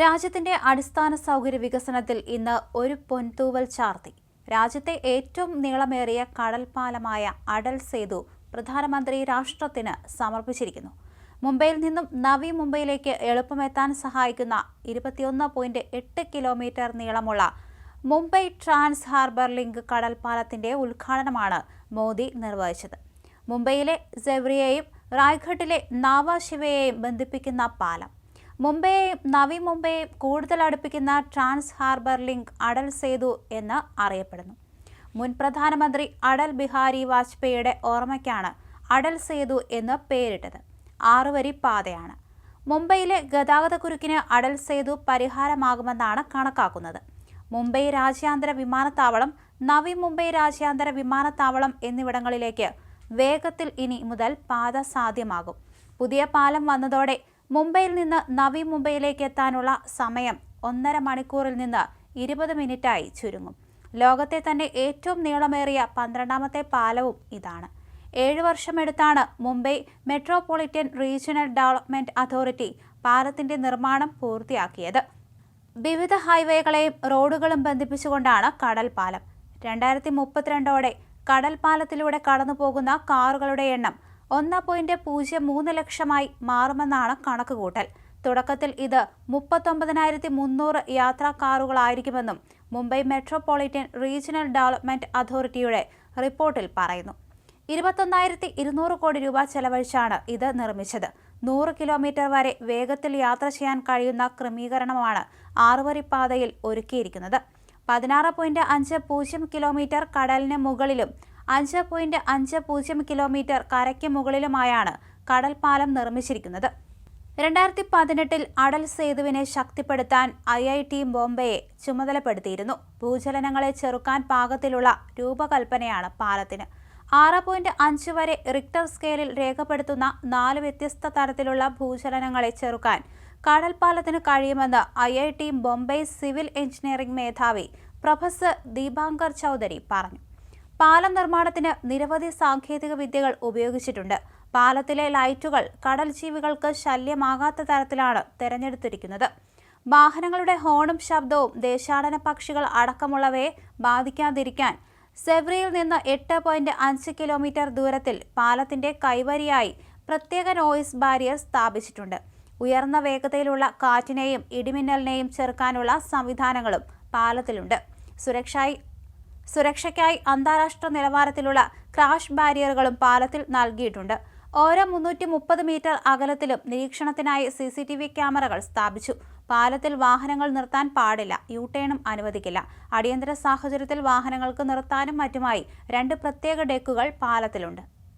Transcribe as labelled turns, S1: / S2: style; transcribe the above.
S1: രാജ്യത്തിന്റെ അടിസ്ഥാന സൗകര്യ വികസനത്തിൽ ഇന്ന് ഒരു പൊൻതൂവൽ ചാർത്തി. രാജ്യത്തെ ഏറ്റവും നീളമേറിയ കടൽപാലമായ അടൽ സേതു പ്രധാനമന്ത്രി രാഷ്ട്രത്തിന് സമർപ്പിച്ചിരിക്കുന്നു. മുംബൈയിൽ നിന്നും നവി മുംബൈയിലേക്ക് എളുപ്പമെത്താൻ സഹായിക്കുന്ന ഇരുപത്തിയൊന്ന് പോയിന്റ് എട്ട് കിലോമീറ്റർ നീളമുള്ള മുംബൈ ട്രാൻസ് ഹാർബർ ലിങ്ക് കടൽപ്പാലത്തിന്റെ ഉദ്ഘാടനമാണ് മോദി നിർവഹിച്ചത്. മുംബൈയിലെ സെവ്രിയെയും റായ്ഘട്ടിലെ നാവാശിവയെയും ബന്ധിപ്പിക്കുന്ന പാലം. മുംബൈയെയും നവി മുംബൈയെയും കൂടുതൽ അടുപ്പിക്കുന്ന trans harbour link Atal Setu എന്ന് അറിയപ്പെടുന്നു. മുൻ പ്രധാനമന്ത്രി അടൽ ബിഹാരി വാജ്പേയിയുടെ ഓർമ്മയ്ക്കാണ് അടൽ സേതു എന്ന് പേരിട്ടത്. ആറുവരി പാതയാണ്. മുംബൈയിലെ ഗതാഗതക്കുരുക്കിന് അടൽ സേതു പരിഹാരമാകുമെന്നാണ് കണക്കാക്കുന്നത്. മുംബൈ രാജ്യാന്തര വിമാനത്താവളം നവി മുംബൈ രാജ്യാന്തര വിമാനത്താവളം എന്നിവിടങ്ങളിലേക്ക് വേഗത്തിൽ ഇനി മുതൽ പാത സാധ്യമാകും. പുതിയ പാലം വന്നതോടെ മുംബൈയിൽ നിന്ന് നവി മുംബൈയിലേക്ക് എത്താനുള്ള സമയം ഒന്നര മണിക്കൂറിൽ നിന്ന് ഇരുപത് മിനിറ്റായി ചുരുങ്ങും. ലോകത്തെ തന്നെ ഏറ്റവും നീളമേറിയ പന്ത്രണ്ടാമത്തെ പാലവും ഇതാണ്. ഏഴ് വർഷമെടുത്താണ് Mumbai metropolitan regional development authority പാലത്തിന്റെ നിർമ്മാണം പൂർത്തിയാക്കിയത്. വിവിധ ഹൈവേകളെയും റോഡുകളും ബന്ധിപ്പിച്ചുകൊണ്ടാണ് കടൽ പാലം രണ്ടായിരത്തി മുപ്പത്തിരണ്ടോടെ കടൽ പാലത്തിലൂടെ കടന്നു പോകുന്ന കാറുകളുടെ എണ്ണം ഒന്ന് പോയിന്റ് പൂജ്യം മൂന്ന് ലക്ഷമായി മാറുമെന്നാണ് കണക്കുകൂട്ടൽ. തുടക്കത്തിൽ ഇത് മുപ്പത്തൊമ്പതിനായിരത്തി മുന്നൂറ് യാത്രാ കാറുകളായിരിക്കുമെന്നും മുംബൈ മെട്രോപൊളിറ്റൻ റീജിയണൽ ഡെവലപ്മെന്റ് അതോറിറ്റിയുടെ റിപ്പോർട്ടിൽ പറയുന്നു. ഇരുപത്തൊന്നായിരത്തി ഇരുന്നൂറ് കോടി രൂപ ചെലവഴിച്ചാണ് ഇത് നിർമ്മിച്ചത്. നൂറ് കിലോമീറ്റർ വരെ വേഗത്തിൽ യാത്ര ചെയ്യാൻ കഴിയുന്ന ക്രമീകരണമാണ് ആറുവരിപ്പാതയിൽ ഒരുക്കിയിരിക്കുന്നത്. പതിനാറ് പോയിന്റ് അഞ്ച് പൂജ്യം കിലോമീറ്റർ കടലിന് മുകളിലും അഞ്ച് പോയിന്റ് അഞ്ച് പൂജ്യം കിലോമീറ്റർ കരയ്ക്ക് മുകളിലുമായാണ് കടൽ പാലം നിർമ്മിച്ചിരിക്കുന്നത്. രണ്ടായിരത്തി പതിനെട്ടിൽ അടൽ സേതുവിനെ ശക്തിപ്പെടുത്താൻ ഐ ഐ ടി ബോംബെയെ ചുമതലപ്പെടുത്തിയിരുന്നു. ഭൂചലനങ്ങളെ ചെറുക്കാൻ പാകത്തിലുള്ള രൂപകൽപ്പനയാണ് പാലത്തിന്. ആറ് പോയിന്റ് അഞ്ച് വരെ റിക്ടർ സ്കെയിലിൽ രേഖപ്പെടുത്തുന്ന നാല് വ്യത്യസ്ത തരത്തിലുള്ള ഭൂചലനങ്ങളെ ചെറുക്കാൻ കടൽപ്പാലത്തിന് കഴിയുമെന്ന് I I T Bombay civil engineering മേധാവി പ്രൊഫസർ ദീപാങ്കർ ചൗധരി പറഞ്ഞു. പാലം നിർമ്മാണത്തിന് നിരവധി സാങ്കേതിക വിദ്യകൾ ഉപയോഗിച്ചിട്ടുണ്ട്. പാലത്തിലെ ലൈറ്റുകൾ കടൽ ജീവികൾക്ക് ശല്യമാകാത്ത തരത്തിലാണ് തിരഞ്ഞെടുത്തിരിക്കുന്നത്. വാഹനങ്ങളുടെ ഹോണും ശബ്ദവും ദേശാടന പക്ഷികൾ അടക്കമുള്ളവയെ ബാധിക്കാതിരിക്കാൻ സെവ്രിയിൽ നിന്ന് എട്ട് പോയിന്റ് അഞ്ച് കിലോമീറ്റർ ദൂരത്തിൽ പാലത്തിന്റെ കൈവരിയായി പ്രത്യേക നോയിസ് ബാരിയർ സ്ഥാപിച്ചിട്ടുണ്ട്. ഉയർന്ന വേഗതയിലുള്ള കാറ്റിനെയും ഇടിമിന്നലിനെയും ചെറുക്കാനുള്ള സംവിധാനങ്ങളും പാലത്തിലുണ്ട്. സുരക്ഷായി സുരക്ഷയ്ക്കായി അന്താരാഷ്ട്ര നിലവാരത്തിലുള്ള ക്രാഷ് ബാരിയറുകളും പാലത്തിൽ നൽകിയിട്ടുണ്ട്. ഓരോ മുന്നൂറ്റി മുപ്പത് മീറ്റർ അകലത്തിലും നിരീക്ഷണത്തിനായി സി സി ടി വി ക്യാമറകൾ സ്ഥാപിച്ചു. പാലത്തിൽ വാഹനങ്ങൾ നിർത്താൻ പാടില്ല യൂട്ടേണും ടേണും അനുവദിക്കില്ല. അടിയന്തര സാഹചര്യത്തിൽ വാഹനങ്ങൾക്ക് നിർത്താനും മറ്റുമായി രണ്ട് പ്രത്യേക ഡെക്കുകൾ പാലത്തിലുണ്ട്.